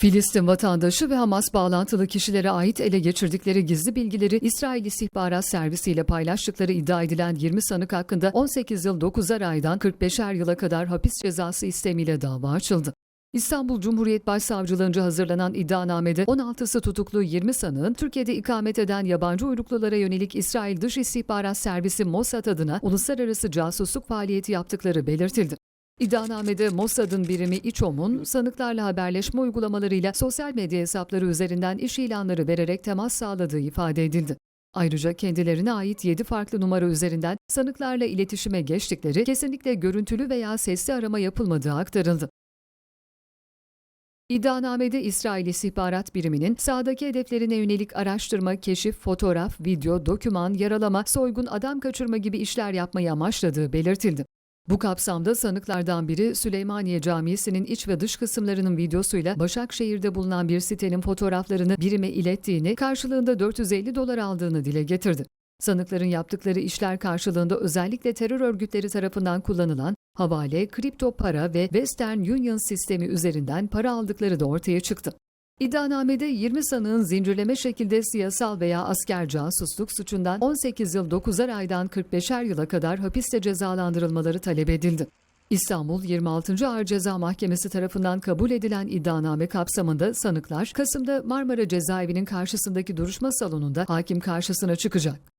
Filistin vatandaşı ve Hamas bağlantılı kişilere ait ele geçirdikleri gizli bilgileri İsrail İstihbarat Servisi ile paylaştıkları iddia edilen 20 sanık hakkında 18 yıl 9'ar aydan 45'er yıla kadar hapis cezası istemiyle dava açıldı. İstanbul Cumhuriyet Başsavcılığınca hazırlanan iddianamede 16'sı tutuklu 20 sanığın Türkiye'de ikamet eden yabancı uyruklulara yönelik İsrail Dış İstihbarat Servisi Mossad adına uluslararası casusluk faaliyeti yaptıkları belirtildi. İddianamede Mossad'ın birimi İÇOM'un sanıklarla haberleşme uygulamalarıyla sosyal medya hesapları üzerinden iş ilanları vererek temas sağladığı ifade edildi. Ayrıca kendilerine ait 7 farklı numara üzerinden sanıklarla iletişime geçtikleri, kesinlikle görüntülü veya sesli arama yapılmadığı aktarıldı. İddianamede İsrail İstihbarat Biriminin sağdaki hedeflerine yönelik araştırma, keşif, fotoğraf, video, doküman, yaralama, soygun, adam kaçırma gibi işler yapmayı amaçladığı belirtildi. Bu kapsamda sanıklardan biri Süleymaniye Camisi'nin iç ve dış kısımlarının videosuyla Başakşehir'de bulunan bir sitenin fotoğraflarını birime ilettiğini, karşılığında 450 dolar aldığını dile getirdi. Sanıkların yaptıkları işler karşılığında özellikle terör örgütleri tarafından kullanılan havale, kripto para ve Western Union sistemi üzerinden para aldıkları da ortaya çıktı. İddianamede 20 sanığın zincirleme şekilde siyasal veya asker casusluk suçundan 18 yıl 9'ar aydan 45'er yıla kadar hapiste cezalandırılmaları talep edildi. İstanbul 26. Ağır Ceza Mahkemesi tarafından kabul edilen iddianame kapsamında sanıklar Kasım'da Marmara Cezaevi'nin karşısındaki duruşma salonunda hakim karşısına çıkacak.